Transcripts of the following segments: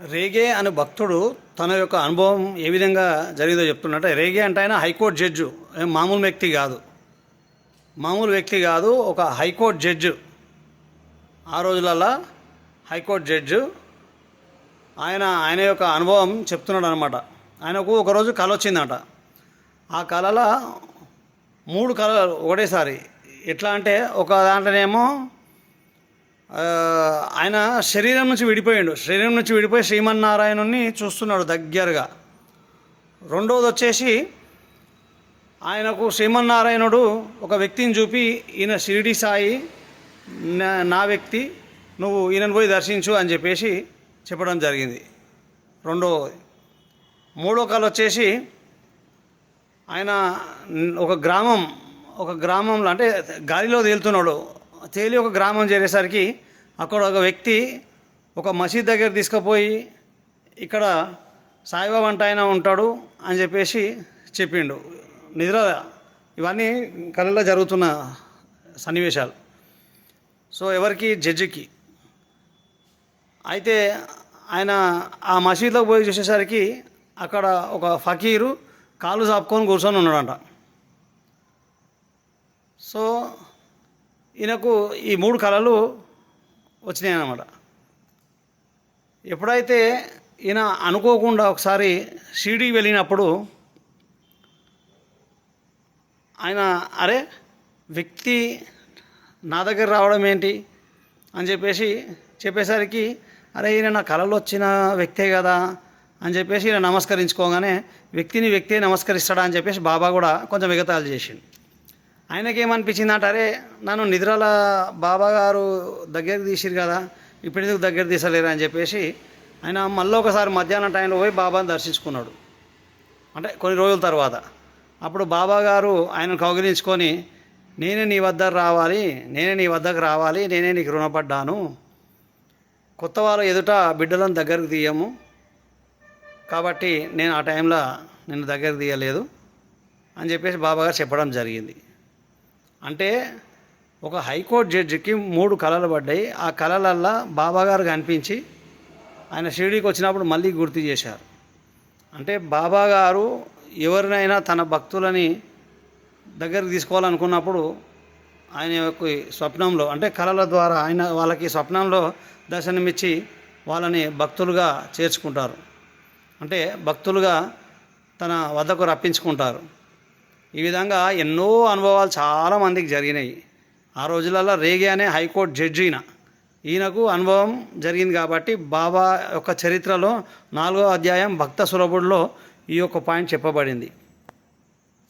రేగే అనే భక్తుడు తన యొక్క అనుభవం ఏ విధంగా జరిగిందో చెప్తున్నట్టు రేగే అంటే ఆయన హైకోర్టు జడ్జు. మామూలు వ్యక్తి కాదు. మామూలు వ్యక్తి కాదు ఒక హైకోర్టు జడ్జు. ఆ రోజులలో హైకోర్టు జడ్జు ఆయన ఆయన యొక్క అనుభవం చెప్తున్నాడు అనమాట ఆయనకు ఒకరోజు కళ వచ్చిందట. ఆ కళలో మూడు కళలు ఒకటేసారి. ఎట్లా అంటే ఒక దాంట్లోనేమో ఆయన శరీరం నుంచి విడిపోయాడు. శరీరం నుంచి విడిపోయి శ్రీమన్నారాయణుని చూస్తున్నాడు దగ్గరగా. రెండవది వచ్చేసి ఆయనకు శ్రీమన్నారాయణుడు ఒక వ్యక్తిని చూపి ఈయన షిరిడి సాయి నా వ్యక్తి నువ్వు ఈయనను పోయి దర్శించు అని చెప్పేసి చెప్పడం జరిగింది. రెండో మూడో కాలు వచ్చేసి ఆయన ఒక గ్రామం ఒక గ్రామంలో అంటే గాలిలో తేలుతున్నాడు. తేలి ఒక గ్రామం చేరేసరికి అక్కడ ఒక వ్యక్తి ఒక మసీద్ దగ్గర తీసుకుపోయి ఇక్కడ సాయిబాబా అంటే ఆయన ఉంటాడు అని చెప్పేసి చెప్పిండు. నిద్ర ఇవన్నీ కళలో జరుగుతున్న సన్నివేశాలు. సో ఎవరికి? జడ్జికి. అయితే ఆయన ఆ మసీద్లో పోయి చూసేసరికి అక్కడ ఒక ఫకీరు కాలు చాపుకొని కూర్చొని ఉన్నాడంట. సో ఈయనకు ఈ మూడు కళలు వచ్చినాయి అన్నమాట ఎప్పుడైతే ఈయన అనుకోకుండా ఒకసారి షిరిడీకి వెళ్ళినప్పుడు ఆయన అరే వ్యక్తి నా దగ్గర రావడం ఏంటి? అని చెప్పేసి చెప్పేసరికి అరే ఈయన నా కళలో వచ్చిన వ్యక్తే కదా అని చెప్పేసి ఈయన నమస్కరించుకోగానే వ్యక్తిని వ్యక్తే నమస్కరిస్తాడా? అని చెప్పేసి బాబా కూడా కొంచెం ఎగతాలు చేసిండు. ఆయనకేమనిపించింది అంటే అరే నన్ను నిద్రల బాబా గారు దగ్గరికి తీసిరు కదా ఇప్పుడు ఎందుకు దగ్గర తీసలేరు అని చెప్పేసి ఆయన మళ్ళీ ఒకసారి మధ్యాహ్నం టైంలో పోయి బాబాని దర్శించుకున్నాడు. అంటే కొన్ని రోజుల తర్వాత. అప్పుడు బాబా గారు ఆయనను కౌగిలించుకొని నేనే నీ వద్దకు రావాలి నేనే నీ వద్దకు రావాలి నేనే నీకు రుణపడ్డాను. కొత్త వాళ్ళ ఎదుట బిడ్డలను దగ్గరకు తీయము. కాబట్టి నేను ఆ టైంలో నిన్ను దగ్గరకు తీయలేదు అని చెప్పేసి బాబా గారు చెప్పడం జరిగింది. అంటే ఒక హైకోర్టు జడ్జికి మూడు కళలు పడ్డాయి. ఆ కళలల్లా బాబాగారు కనిపించి ఆయన షిరిడీకి వచ్చినప్పుడు మళ్ళీ గుర్తు చేశారు. అంటే బాబాగారు ఎవరినైనా తన భక్తులని దగ్గరికి తీసుకోవాలనుకున్నప్పుడు ఆయన యొక్క స్వప్నంలో అంటే కళల ద్వారా ఆయన వాళ్ళకి స్వప్నంలో దర్శనమిచ్చి వాళ్ళని భక్తులుగా చేర్చుకుంటారు. అంటే భక్తులుగా తన వద్దకు రప్పించుకుంటారు. ఈ విధంగా ఎన్నో అనుభవాలు చాలా మందికి జరిగినాయి. ఆ రోజులలో రేగే అనే హైకోర్టు జడ్జి ఈయన. ఈయనకు అనుభవం జరిగింది కాబట్టి బాబా యొక్క చరిత్రలో నాలుగో అధ్యాయం భక్త సులభుడిలో ఈ యొక్క పాయింట్ చెప్పబడింది.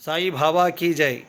సాయి బాబా కీ జై.